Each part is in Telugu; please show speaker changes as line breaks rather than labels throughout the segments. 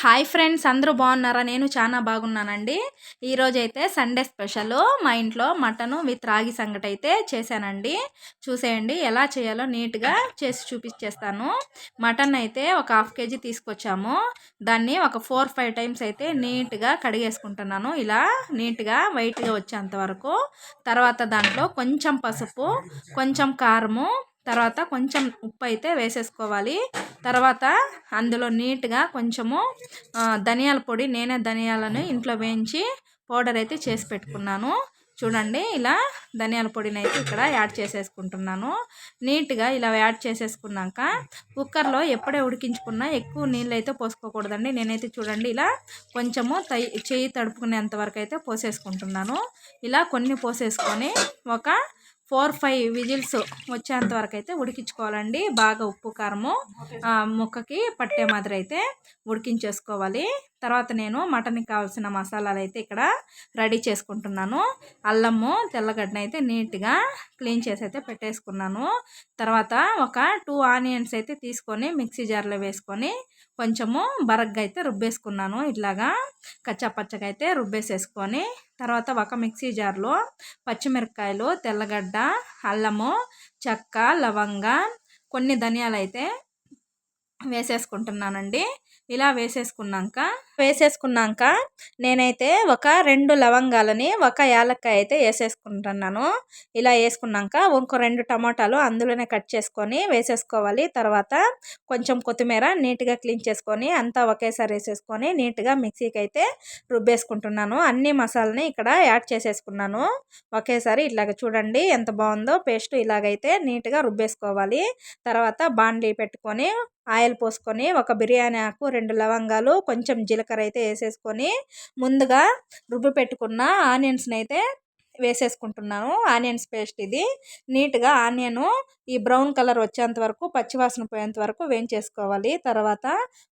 హాయ్ ఫ్రెండ్స్ అందరూ బాగున్నారా? నేను చాలా బాగున్నానండి. ఈరోజైతే సండే స్పెషల్. మా ఇంట్లో మటను విత్ రాగి సంగటి అయితే చేశానండి. చూసేయండి ఎలా చేయాలో నీట్గా చేసి చూపించేస్తాను మటన్ అయితే ఒక హాఫ్ కేజీ తీసుకొచ్చాము. దాన్ని ఒక ఫోర్ ఫైవ్ టైమ్స్ అయితే నీట్గా కడిగేసుకుంటున్నాను. ఇలా నీట్గా వైట్గా వచ్చేంత వరకు. తర్వాత దాంట్లో కొంచెం పసుపు కొంచెం కారము తర్వాత కొంచెం ఉప్పు అయితే వేసేసుకోవాలి. తర్వాత అందులో నీట్గా కొంచెము ధనియాల పొడి నేనే ధనియాలను ఇంట్లో వేయించి పౌడర్ అయితే చేసి పెట్టుకున్నాను. చూడండి ఇలా ధనియాల పొడిని అయితే ఇక్కడ యాడ్ చేసేసుకుంటున్నాను. నీట్గా ఇలా యాడ్ చేసేసుకున్నాక కుక్కర్లో ఎప్పుడే ఉడికించుకున్నా ఎక్కువ నీళ్ళు అయితే పోసుకోకూడదండి. నేనైతే చూడండి ఇలా కొంచెము తై చేయి తడుపుకునేంత వరకు అయితే పోసేసుకుంటున్నాను. ఇలా కొన్ని పోసేసుకొని ఒక ఫోర్ ఫైవ్ విజిల్స్ వచ్చేంత వరకు అయితే ఉడికించుకోవాలండి. బాగా ఉప్పు కారము ముక్కకి పట్టే మాదిరి అయితే ఉడికించేసుకోవాలి. తర్వాత నేను మటన్కి కావాల్సిన మసాలాలు అయితే ఇక్కడ రెడీ చేసుకుంటున్నాను. అల్లము తెల్లగడ్డ అయితే నీట్గా క్లీన్ చేసి అయితే పెట్టేసుకున్నాను. తర్వాత ఒక టూ ఆనియన్స్ అయితే తీసుకొని మిక్సీ జార్లో వేసుకొని కొంచెము బరగ్గా అయితే రుబ్బేసుకున్నాను. ఇట్లాగా కచ్చాపచ్చగా అయితే రుబ్బేసేసుకొని తర్వాత ఒక మిక్సీ జార్లో పచ్చిమిరపకాయలు తెల్లగడ్డ అల్లము చెక్క లవంగ కొన్ని ధనియాలు అయితే వేసేసుకుంటున్నానండి. ఇలా వేసేసుకున్నాక వేసేసుకున్నాక నేనైతే ఒక రెండు లవంగాలని ఒక యాలక్కాయ అయితే వేసేసుకుంటున్నాను. ఇలా వేసుకున్నాక ఇంకో రెండు టమాటాలు అందులోనే కట్ చేసుకొని వేసేసుకోవాలి. తర్వాత కొంచెం కొత్తిమీర నీట్గా క్లీన్ చేసుకొని అంతా ఒకేసారి వేసేసుకొని నీట్గా మిక్సీకి అయితే రుబ్బేసుకుంటున్నాను. అన్ని మసాలని ఇక్కడ యాడ్ చేసేసుకున్నాను. ఒకేసారి ఇలాగ చూడండి ఎంత బాగుందో పేస్ట్ ఇలాగైతే నీట్గా రుబ్బేసుకోవాలి. తర్వాత బాండీ పెట్టుకొని ఆయిల్ పోసుకొని ఒక బిర్యానీ ఆకు రెండు లవంగాలు కొంచెం జీలకర్ర అయితే వేసేసుకొని ముందుగా రుబ్బి పెట్టుకున్న ఆనియన్స్ని అయితే వేసేసుకుంటున్నాను. ఆనియన్స్ పేస్ట్ ఇది. నీట్గా ఆనియన్ ఈ బ్రౌన్ కలర్ వచ్చేంత వరకు పచ్చివాసన పోయేంత వరకు వేయించేసుకోవాలి. తర్వాత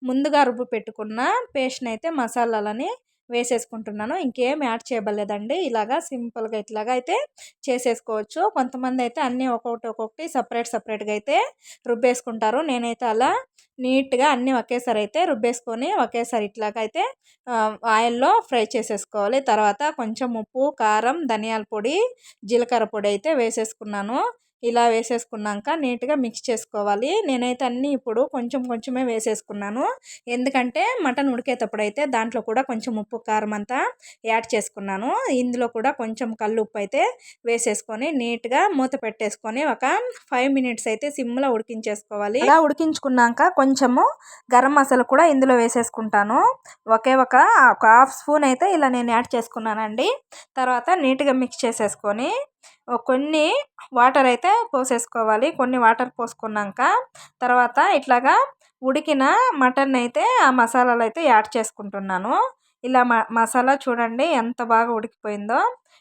ముందుగా రుబ్బు పెట్టుకున్న పేస్ట్ని అయితే మసాలాలని వేసేసుకుంటున్నాను. ఇంకేం యాడ్ చేయబలేదండి ఇలాగా సింపుల్గా ఇట్లాగా అయితే చేసేసుకోవచ్చు. కొంతమంది అయితే అన్నీ ఒక్కొక్కటి ఒక్కొక్కటి సపరేట్ సపరేట్గా అయితే రుబ్బేసుకుంటారు. నేనైతే అలా నీట్గా అన్నీ ఒకేసారి అయితే రుబ్బేసుకొని ఒకేసారి ఇట్లాగా అయితే ఆయిల్లో ఫ్రై చేసేసుకోవాలి. తర్వాత కొంచెం ఉప్పు కారం ధనియాల పొడి జీలకర్ర పొడి అయితే వేసేసుకున్నాను. ఇలా వేసేసుకున్నాక నీట్గా మిక్స్ చేసుకోవాలి. నేనైతే అన్నీ ఇప్పుడు కొంచెం కొంచెమే వేసేసుకున్నాను. ఎందుకంటే మటన్ ఉడికేటప్పుడు అయితే దాంట్లో కూడా కొంచెం ఉప్పు కారం అంతా యాడ్ చేసుకున్నాను. ఇందులో కూడా కొంచెం కళ్ళు ఉప్పు అయితే వేసేసుకొని నీట్గా మూత పెట్టేసుకొని ఒక ఫైవ్ మినిట్స్ అయితే సిమ్లో ఉడికించేసుకోవాలి. ఇలా ఉడికించుకున్నాక కొంచెము గరం మసాలా కూడా ఇందులో వేసేసుకుంటాను. ఒకే ఒక హాఫ్ స్పూన్ అయితే ఇలా నేను యాడ్ చేసుకున్నానండి. తర్వాత నీట్గా మిక్స్ చేసేసుకొని కొన్ని వాటర్ అయితే పోసేసుకోవాలి. కొన్ని వాటర్ పోసుకున్నాక తర్వాత ఇట్లాగా ఉడికిన మటన్ అయితే ఆ మసాలాలు అయితే యాడ్ చేసుకుంటున్నాను. ఇలా మసాలా చూడండి ఎంత బాగా ఉడికిపోయిందో.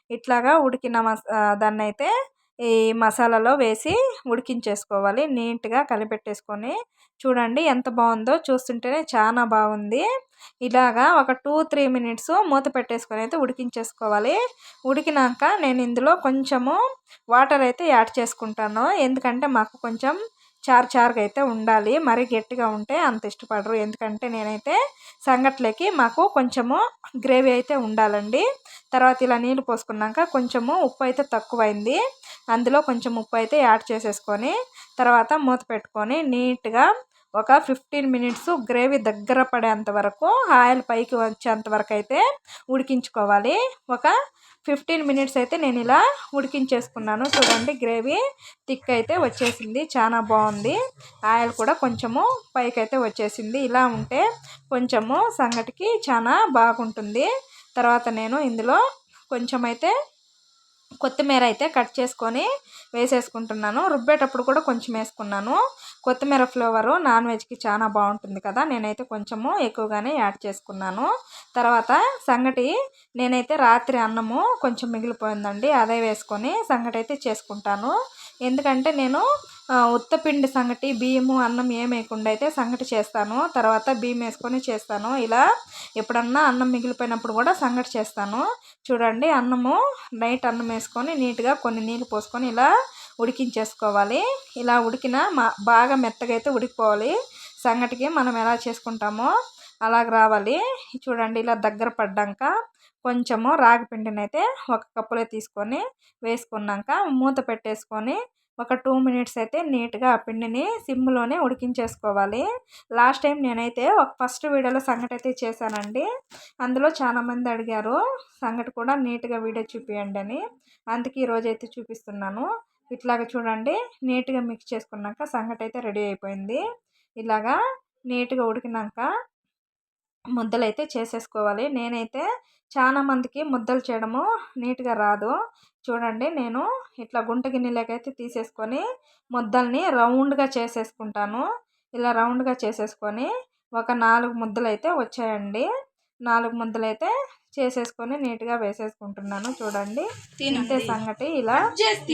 ఇట్లాగా ఉడికిన మస దాన్ని అయితే ఈ మసాలాలో వేసి ఉడికించేసుకోవాలి. నీట్గా కలిపెట్టేసుకొని చూడండి ఎంత బాగుందో చూస్తుంటేనే చాలా బాగుంది ఇలాగా ఒక టూ త్రీ మినిట్స్ మూత పెట్టేసుకొని అయితే ఉడికించేసుకోవాలి. ఉడికినాక నేను ఇందులో కొంచెము వాటర్ అయితే యాడ్ చేసుకుంటాను. ఎందుకంటే మాకు కొంచెం చారు చారుగా అయితే ఉండాలి. మరీ గట్టిగా ఉంటే అంత ఇష్టపడరు. ఎందుకంటే నేనైతే సంగట్లకి మాకు కొంచెము గ్రేవీ అయితే ఉండాలండి. తర్వాత ఇలా నీళ్ళు పోసుకున్నాక కొంచెము ఉప్పు అయితే తక్కువైంది. అందులో కొంచెం ఉప్పు అయితే యాడ్ చేసేసుకొని తర్వాత మూత పెట్టుకొని నీట్గా ఒక ఫిఫ్టీన్ మినిట్స్ గ్రేవీ దగ్గర పడేంత వరకు ఆయిల్ పైకి వచ్చేంత వరకు అయితే ఉడికించుకోవాలి. ఒక ఫిఫ్టీన్ మినిట్స్ అయితే నేను ఇలా ఉడికించేసుకున్నాను. చూడండి గ్రేవీ థిక్ అయితే వచ్చేసింది. చాలా బాగుంది. ఆయిల్ కూడా కొంచెము పైకి అయితే వచ్చేసింది. ఇలా ఉంటే కొంచెము సంగటికి చాలా బాగుంటుంది. తర్వాత నేను ఇందులో కొంచెం అయితే కొత్తిమీర అయితే కట్ చేసుకొని వేసేసుకుంటున్నాను. రుబ్బేటప్పుడు కూడా కొంచెం వేసుకున్నాను. కొత్తిమీర ఫ్లేవరు నాన్ వెజ్కి చాలా బాగుంటుంది కదా నేనైతే కొంచెము ఎక్కువగానే యాడ్ చేసుకున్నాను. తర్వాత సంగటి నేనైతే రాత్రి అన్నము కొంచెం మిగిలిపోయిందండి అదే వేసుకొని సంగటి అయితే చేసుకుంటాను. ఎందుకంటే నేను ఉత్తపిండి సంగటి బియ్యము అన్నం ఏం వేయకుండా అయితే సంగటి చేస్తాను. తర్వాత బియ్యం వేసుకొని చేస్తాను. ఇలా ఎప్పుడన్నా అన్నం మిగిలిపోయినప్పుడు కూడా సంగటి చేస్తాను. చూడండి అన్నము నైట్ అన్నం వేసుకొని నీట్గా కొన్ని నీళ్ళు పోసుకొని ఇలా ఉడికించేసుకోవాలి. ఇలా ఉడికిన మా బాగా మెత్తగా అయితే ఉడికిపోవాలి. సంగటికి మనం ఎలా చేసుకుంటామో అలాగ రావాలి. చూడండి ఇలా దగ్గర పడ్డాక కొంచెము రాగి పిండిని అయితే ఒక కప్పులో తీసుకొని వేసుకున్నాక మూత పెట్టేసుకొని ఒక టూ మినిట్స్ అయితే నీట్గా ఆ పిండిని సిమ్లోనే ఉడికించేసుకోవాలి. లాస్ట్ టైం నేనైతే ఒక ఫస్ట్ వీడియోలో సంగటి అయితే చేశానండి. అందులో చాలామంది అడిగారు సంగటి కూడా నీట్గా వీడియో చూపించండి అని. అందుకే ఈరోజు అయితే చూపిస్తున్నాను. ఇట్లాగ చూడండి నీట్గా మిక్స్ చేసుకున్నాక సంగటి అయితే రెడీ అయిపోయింది. ఇలాగా నీట్గా ఉడికినాక ముద్దలు అయితే చేసేసుకోవాలి. నేనైతే చాలా మందికి ముద్దలు చేయడము నీట్గా రాదు. చూడండి నేను ఇట్లా గుంట గిన్నెలకైతే తీసేసుకొని ముద్దల్ని రౌండ్గా చేసేసుకుంటాను. ఇలా రౌండ్గా చేసేసుకొని ఒక నాలుగు ముద్దలు అయితే వచ్చాయండి. నాలుగు ముద్దలు అయితే చేసేసుకొని నీట్గా వేసేసుకుంటున్నాను. చూడండి ఇంతే సంగటి ఇలా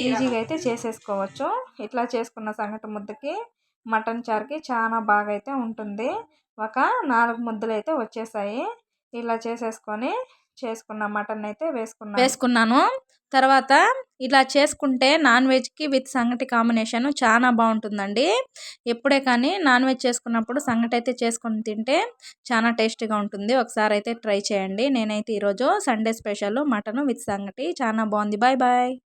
ఈజీగా అయితే చేసేసుకోవచ్చు. ఇట్లా చేసుకున్న సంగటి ముద్దకి మటన్ చారుకి చాలా బాగా అయితే ఉంటుంది. ఒక నాలుగు ముద్దలు అయితే వచ్చేసాయి. ఇలా చేసేసుకొని చేసుకున్న మటన్ అయితే వేసుకున్నా వేసుకున్నాను. తర్వాత ఇలా చేసుకుంటే నాన్ వెజ్కి విత్ సంగటి కాంబినేషన్ చాలా బాగుంటుందండి. ఎప్పుడే కానీ నాన్ వెజ్ చేసుకున్నప్పుడు సంగటి అయితే చేసుకొని తింటే చాలా టేస్టీగా ఉంటుంది. ఒకసారి అయితే ట్రై చేయండి. నేనైతే ఈరోజు సండే స్పెషల్ మటన్ విత్ సంగటి. చాలా బాగుంది. Bye bye.